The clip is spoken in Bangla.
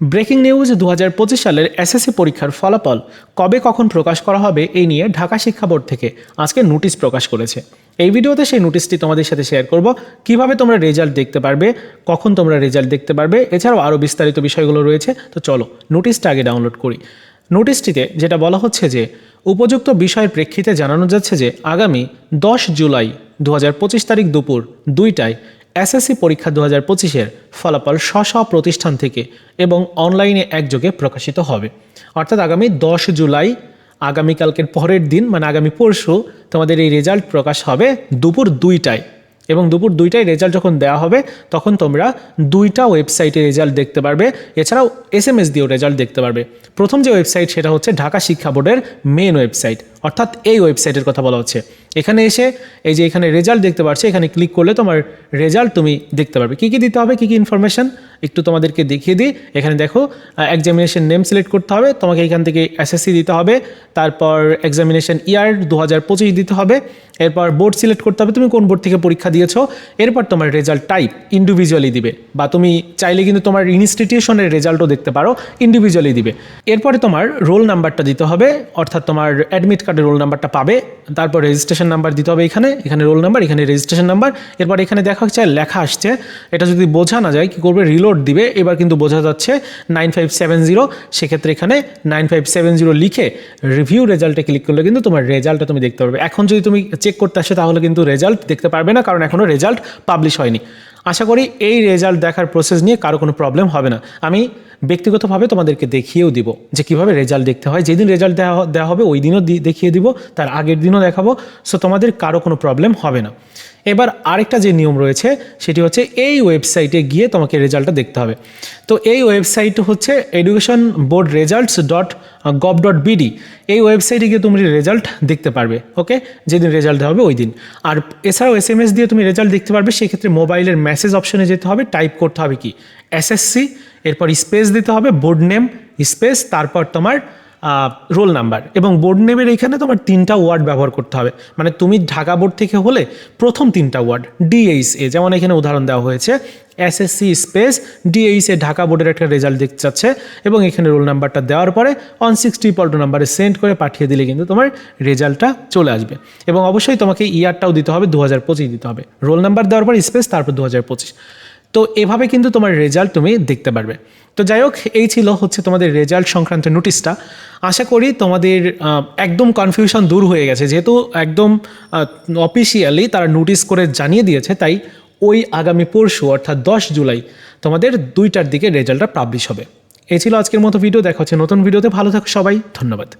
ব্রেকিং নিউজ দু হাজার পঁচিশ সালের এসএসসি পরীক্ষার ফলাফল কবে কখন প্রকাশ করা হবে এই নিয়ে ঢাকা শিক্ষা বোর্ড থেকে আজকে নোটিশ প্রকাশ করেছে। এই ভিডিওতে সেই নোটিশটি তোমাদের সাথে শেয়ার করব। কীভাবে তোমরা রেজাল্ট দেখতে পারবে, কখন তোমরা রেজাল্ট দেখতে পারবে, এছাড়াও আরও বিস্তারিত বিষয়গুলো রয়েছে। তো চলো, নোটিশটা আগে ডাউনলোড করি। নোটিশটিতে যেটা বলা হচ্ছে যে, উপযুক্ত বিষয়ের প্রেক্ষিতে জানানো যাচ্ছে যে, আগামী দশ জুলাই দু হাজার পঁচিশ তারিখ দুপুর দুইটায় এসএসসি পরীক্ষা দু হাজার পঁচিশের ফলাফল স্ব প্রতিষ্ঠান থেকে এবং অনলাইনে একযোগে প্রকাশিত হবে। অর্থাৎ আগামী দশ জুলাই, আগামীকালকের পরের দিন মানে আগামী পরশু, তোমাদের এই রেজাল্ট প্রকাশ হবে দুপুর দুইটায়। এবং দুপুর দুইটায় রেজাল্ট যখন দেওয়া হবে, তখন তোমরা দুইটা ওয়েবসাইটে রেজাল্ট দেখতে পারবে। এছাড়াও এস এম এস দিয়েও রেজাল্ট দেখতে পারবে। প্রথম যে ওয়েবসাইট, সেটা হচ্ছে ঢাকা শিক্ষা বোর্ডের মেন ওয়েবসাইট অর্থাৎ এই ওয়েবসাইটের কথা বলা হচ্ছে। এখানে এসে এই যে এখানে রেজাল্ট দেখতে পাচ্ছ এখানে ক্লিক করলে তোমার রেজাল্ট তুমি দেখতে পারবে। কী কী দিতে হবে, কী কী ইনফরমেশন একটু তোমাদেরকে দেখিয়ে দিই। এখানে দেখো এক্সামিনেশন নেম সিলেক্ট করতে হবে, তোমাকে এখান থেকে এসএসসি দিতে হবে, তারপর এক্সামিনেশন ইয়ার দু হাজার পঁচিশ দিতে হবে, এরপর বোর্ড সিলেক্ট করতে হবে, তুমি কোন বোর্ড থেকে পরীক্ষা দিয়েছ, এরপর তোমার রেজাল্ট টাইপ ইন্ডিভিজুয়ালি দিবে, বা তুমি চাইলে কিন্তু তোমার ইনস্টিটিউশনের রেজাল্টও দেখতে পারো ইন্ডিভিজুয়ালি দিবে। এরপরে তোমার রোল নাম্বারটা দিতে হবে, অর্থাৎ তোমার অ্যাডমিট কার্ডের রোল নাম্বারটা পাবে, তারপর রেজিস্ট্রেশন নাম্বার দিতে হবে এখানে এখানে রোল নাম্বার এখানে রেজিস্ট্রেশন নাম্বার এরপর এখানে দেখা হচ্ছে, লেখা আসছে, এটা যদি বোঝা না যায়, কী করবে রিলোড দিবে, এবার কিন্তু বোঝা যাচ্ছে নাইন ফাইভ সেভেন জিরো সেক্ষেত্রে এখানে নাইন ফাইভ সেভেন জিরো লিখে রিভিউ রেজাল্টে ক্লিক করলে কিন্তু তোমার রেজাল্টটা তুমি দেখতে পারবে। এখন যদি তুমি চেক করতে আসো, তাহলে কিন্তু রেজাল্ট দেখতে পারবে না, কারণ এখনও রেজাল্ট পাবলিশ হয়নি। আশা করি এই রেজাল্ট দেখার প্রসেস নিয়ে কারও কোনো প্রবলেম হবে না। আমি ব্যক্তিগতভাবে তোমাদেরকে দেখিয়েও দিব যে কীভাবে রেজাল্ট দেখতে হয়। যেদিন রেজাল্ট দেওয়া দেওয়া হবে, ওই দিনও দেখিয়ে দিব, তার আগের দিনও দেখাবো। সো তোমাদের কারও কোনো প্রবলেম হবে না। এবার আরেকটা যে নিয়ম রয়েছে, সেটি হচ্ছে এই ওয়েবসাইটে গিয়ে তোমাকে রেজাল্টটা দেখতে হবে। তো এই ওয়েবসাইট হচ্ছে education board results dot gov dot BD এই ওয়েবসাইটে গিয়ে তুমি রেজাল্ট দেখতে পারবে ওকে যেদিন রেজাল্ট হবে ওই দিন। আর এছাড়াও এস এম এস দিয়ে তুমি রেজাল্ট দেখতে পারবে, সেক্ষেত্রে মোবাইলের মেসেজ অপশনে যেতে হবে টাইপ করতে হবে কি? এসএসসি এরপর স্পেস দিতে হবে বোর্ড নেম স্পেস তারপর তোমার রোল নাম্বার এবং বোর্ড নেমের এখানে তোমার তিনটা ওয়ার্ড ব্যবহার করতে হবে। মানে তুমি ঢাকা বোর্ড থেকে হলে প্রথম তিনটা ওয়ার্ড ডিএইচ এ যেমন এখানে উদাহরণ দেওয়া হয়েছে SSC space DH A Dhaka বোর্ডের একটা রেজাল্ট দেখতে চাচ্ছে এবং এখানে রোল নাম্বারটা দেওয়ার পরে ওয়ান সিক্সটি পল্টো নাম্বারে সেন্ড করে পাঠিয়ে দিলে কিন্তু তোমার রেজাল্টটা চলে আসবে। এবং অবশ্যই তোমাকে ইয়ারটাও দিতে হবে, দু হাজার পঁচিশ দিতে হবে। রোল নাম্বার দেওয়ার পর স্পেস তারপর দু হাজার পঁচিশ। তো এভাবে কিন্তু তোমার রেজাল্ট তুমি দেখতে পারবে। তো যাই হোক, এই ছিল হচ্ছে তোমাদের রেজাল্ট সংক্রান্ত নোটিশটা আশা করি তোমাদের একদম কনফিউশন দূর হয়ে গেছে। যেহেতু একদম অফিসিয়ালি তারা নোটিশ করে জানিয়ে দিয়েছে, তাই ওই আগামী পরশু, অর্থাৎ দশ জুলাই, তোমাদের দুইটার দিকে রেজাল্টটা পাবলিশ হবে। এই ছিল আজকের মতো ভিডিও দেখা হচ্ছে নতুন ভিডিওতে ভালো থাকো সবাই। ধন্যবাদ।